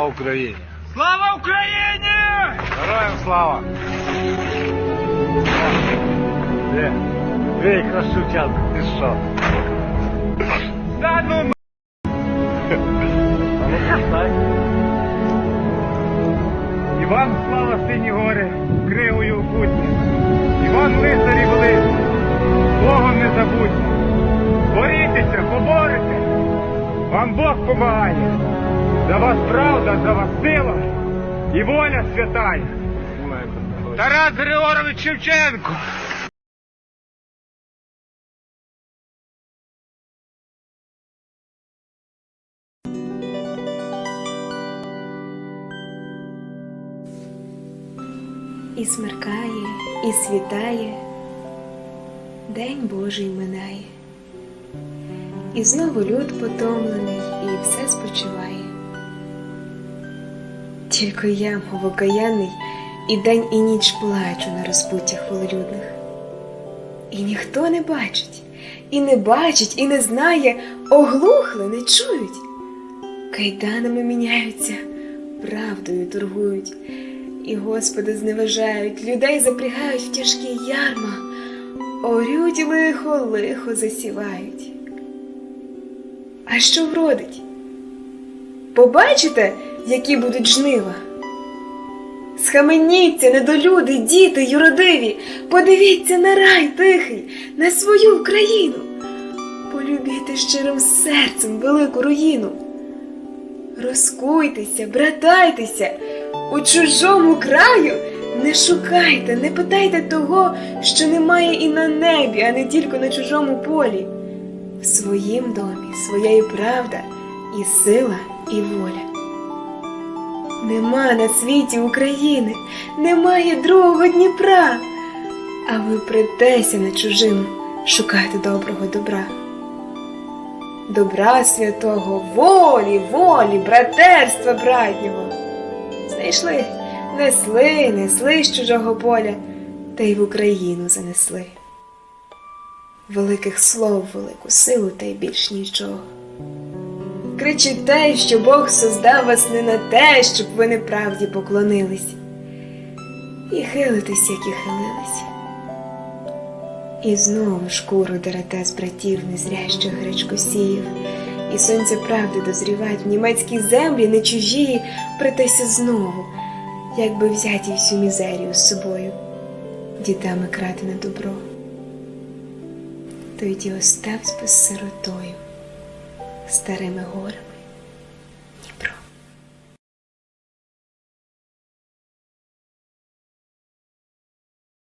Слава Україні! Слава Україні! Героям слава! Де? Де якраз Шевченко, ти що? Да ну ну. Іван слава сині гори, кривою путні. Іван лицарі великі, Богом не забудьте. Борітеся, поборете. Вам Бог помагає. За вас правда, за вас сила і воля святая. Тарас Григорович Шевченко. І смеркає, і світає, День Божий минає, і знову люд потомлений, і все спочиває. Тільки я, мов окаянний, і день, і ніч плачу на розпуттях волелюдних. І ніхто не бачить, і не бачить, і не знає, оглухли, не чують. Кайданами міняються, правдою торгують, і Господа зневажають, людей запрягають в тяжкі ярма, орють лихо, лихо засівають. А що вродить? Побачите, які будуть жнива? Схаменіться, недолюди, діти юродиві, подивіться на рай тихий, на свою Україну, полюбіте щирим серцем велику руїну. Розкуйтеся, братайтеся, у чужому краю не шукайте, не питайте того, що немає і на небі, а не тільки на чужому полі. В своїм домі своя і правда, і сила, і воля. Нема на світі України, немає другого Дніпра, а ви притеся на чужину шукати доброго добра. Добра святого, волі, волі, братерства братнього. Знайшли, несли, несли з чужого поля, та й в Україну занесли. Великих слов, велику силу та й більш нічого. Кричите, що Бог создав вас не на те, щоб ви неправді поклонились, і хилитесь, як і хилились. І знову шкуру дерете з братів незрящих гречкосіїв, і сонце правди дозрівать в німецькій землі не чужі, притеся знову, якби взяті всю мізерію з собою, дітами крати на добро. То йди оставсь без сиротою, старими горами